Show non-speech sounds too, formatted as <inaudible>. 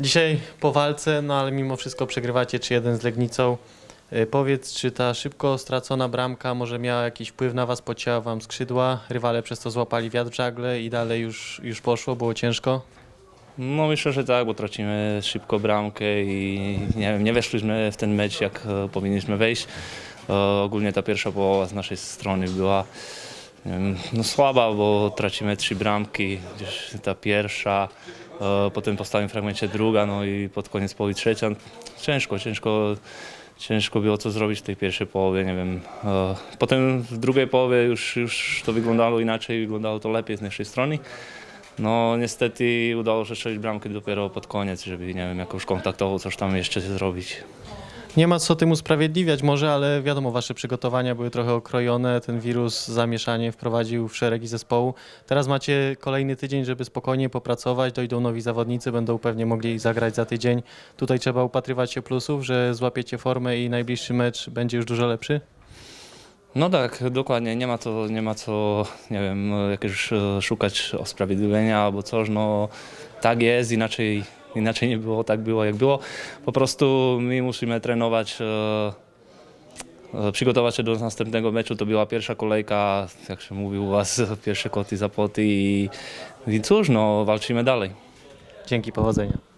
Dzisiaj po walce, no ale mimo wszystko przegrywacie 3-1 z Legnicą. Y, Powiedz, czy ta szybko stracona bramka może miała jakiś wpływ na was, pocięła wam skrzydła, rywale przez to złapali wiatr w żagle i dalej już, już poszło, było ciężko? No myślę, że tak, bo tracimy szybko bramkę i nie nie weszliśmy w ten mecz jak e, powinniśmy wejść. E, ogólnie ta pierwsza połowa z naszej strony była wiem, no słaba, bo tracimy trzy bramki, gdzieś ta pierwsza, e, potem po stałym fragmencie druga, no i pod koniec połowy trzecia. Ciężko, ciężko, ciężko było co zrobić w tej pierwszej połowie, nie wiem. E, potem w drugiej połowie już, już to wyglądało inaczej, wyglądało to lepiej z naszej strony. No niestety udało się strzelić bramkę dopiero pod koniec, żeby nie wiem, jakąś kontaktową coś tam jeszcze zrobić. Nie ma co tym usprawiedliwiać może, ale wiadomo, wasze przygotowania były trochę okrojone, ten wirus zamieszanie wprowadził w szeregi zespołu. Teraz macie kolejny tydzień, żeby spokojnie popracować, dojdą nowi zawodnicy, będą pewnie mogli zagrać za tydzień. Tutaj trzeba upatrywać się plusów, że złapiecie formę i najbliższy mecz będzie już dużo lepszy? No tak, dokładnie, nie ma co, nie ma co nie wiem, jakieś szukać usprawiedliwienia albo coś, no tak jest, inaczej, inaczej nie było, tak było jak było. Po prostu my musimy trenować, e, e, przygotować się do następnego meczu, to była pierwsza kolejka, jak się mówi u was, <laughs> pierwsze koty za poty i, i cóż, no walczymy dalej. Dzięki, powodzenia.